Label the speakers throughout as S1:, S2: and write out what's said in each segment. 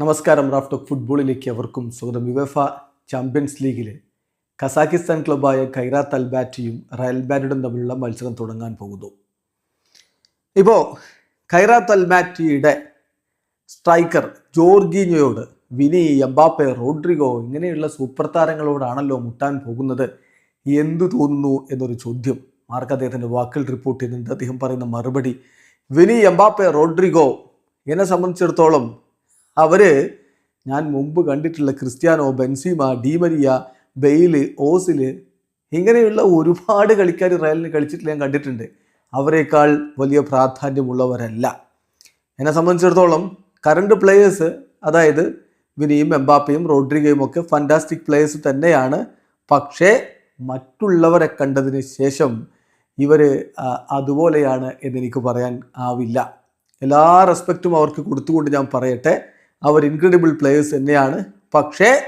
S1: നമസ്കാരം റാഫ്റ്റോക്ക് ഫുട്ബോളിലേക്ക് അവർക്കും സ്വാഗതം. യുവഫ ചാമ്പ്യൻസ് ലീഗിൽ കസാക്കിസ്ഥാൻ ക്ലബായ ഖൈറാത്ത് അൽബാറ്റിയും റയൽ ബാറ്റും തമ്മിലുള്ള മത്സരം തുടങ്ങാൻ പോകുന്നു. ഇപ്പോൾ ഖൈറാത്ത് അൽബാറ്റിയുടെ സ്ട്രൈക്കർ ജോർഗീനിയോട് വിനി എംബാപ്പെ റോഡ്രിഗോ ഇങ്ങനെയുള്ള സൂപ്പർ താരങ്ങളോടാണല്ലോ മുട്ടാൻ പോകുന്നത്? എന്തു തോന്നുന്നു എന്നൊരു ചോദ്യം മാർക്ക് അദ്ദേഹത്തിന്റെ വാക്കിൽ റിപ്പോർട്ട് ചെയ്യുന്നുണ്ട്. അദ്ദേഹം പറയുന്ന മറുപടി വിനി എംബാപ്പെ റോഡ്രിഗോ എന്നെ സംബന്ധിച്ചിടത്തോളം അവർ ഞാൻ മുമ്പ് കണ്ടിട്ടുള്ള Cristiano Benzema Di Maria Bale Ozil ഇങ്ങനെയുള്ള ഒരുപാട് കളിക്കാർ റയലിന് കളിച്ചിട്ട് ഞാൻ കണ്ടിട്ടുണ്ട്. അവരെക്കാൾ വലിയ പ്രാധാന്യമുള്ളവരല്ല. എന്നെ സംബന്ധിച്ചിടത്തോളം കറണ്ട് പ്ലേയേഴ്സ് അതായത് വിനിയും എംബാപ്പയും റോഡ്രിഗയും ഒക്കെ ഫാന്റാസ്റ്റിക് പ്ലേയേഴ്സ് തന്നെയാണ്. പക്ഷേ മറ്റുള്ളവരെ കണ്ടതിന് ശേഷം ഇവർ അതുപോലെയാണ് എന്നെനിക്ക് പറയാൻ ആവില്ല. എല്ലാ റെസ്പെക്റ്റും അവർക്ക് കൊടുത്തുകൊണ്ട് ഞാൻ പറയട്ടെ. അവർ ഇൻക്രെഡിബിൾ പ്ലേയേഴ്സ് തന്നെയാണ്. പക്ഷേ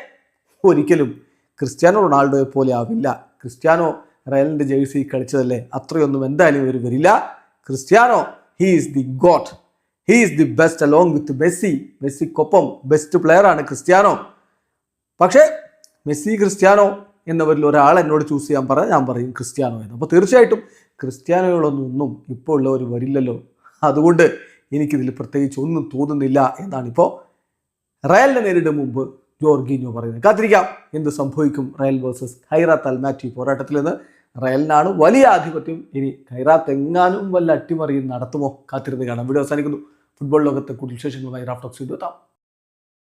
S1: ഒരിക്കലും ക്രിസ്ത്യാനോ റൊണാൾഡോയെ പോലെ ആവില്ല. ക്രിസ്ത്യാനോ റയലിന്റെ ജേഴ്സി കളിച്ചതല്ലേ? അത്രയൊന്നും എന്തായാലും ഇവർ വരില്ല. Cristiano he is the god he is the best along with Messi. മെസ്സിക്കൊപ്പം best player ആണ് ക്രിസ്ത്യാനോ. പക്ഷേ മെസ്സി ക്രിസ്ത്യാനോ എന്നവരിൽ ഒരാൾ എന്നോട് ചൂസ് ചെയ്യാൻ പറഞ്ഞാൽ ഞാൻ പറയും ക്രിസ്ത്യാനോ എന്ന്. അപ്പോൾ തീർച്ചയായിട്ടും ക്രിസ്ത്യാനോകളൊന്നും ഇപ്പോൾ ഉള്ളവർ വരില്ലല്ലോ. അതുകൊണ്ട് എനിക്കിതിൽ പ്രത്യേകിച്ച് ഒന്നും തോന്നുന്നില്ല എന്നാണ് ഇപ്പോൾ റയലിനെ നേരിടും മുമ്പ് ജോർഗീനോ പറയുന്നത് കാത്തിരിക്കാം. എന്ത് സംഭവിക്കും? റയൽ വേഴ്സസ് ഖൈറാത്ത് അൽമാറ്റി പോരാട്ടത്തിൽ നിന്ന് റയലിനാണ് വലിയ ആധിപത്യം. ഇനി ഖൈറാത്ത് എങ്ങാനും വല്ല അട്ടിമറിയും നടത്തുമോ? കാത്തിരുന്ന് കാണാം. വീഡിയോ അവസാനിക്കുന്നു. ഫുട്ബോൾ ലോകത്തെ കൂടുതൽ വിശേഷങ്ങളുമായി റാഫ്റ്റോക്സ് എത്താം.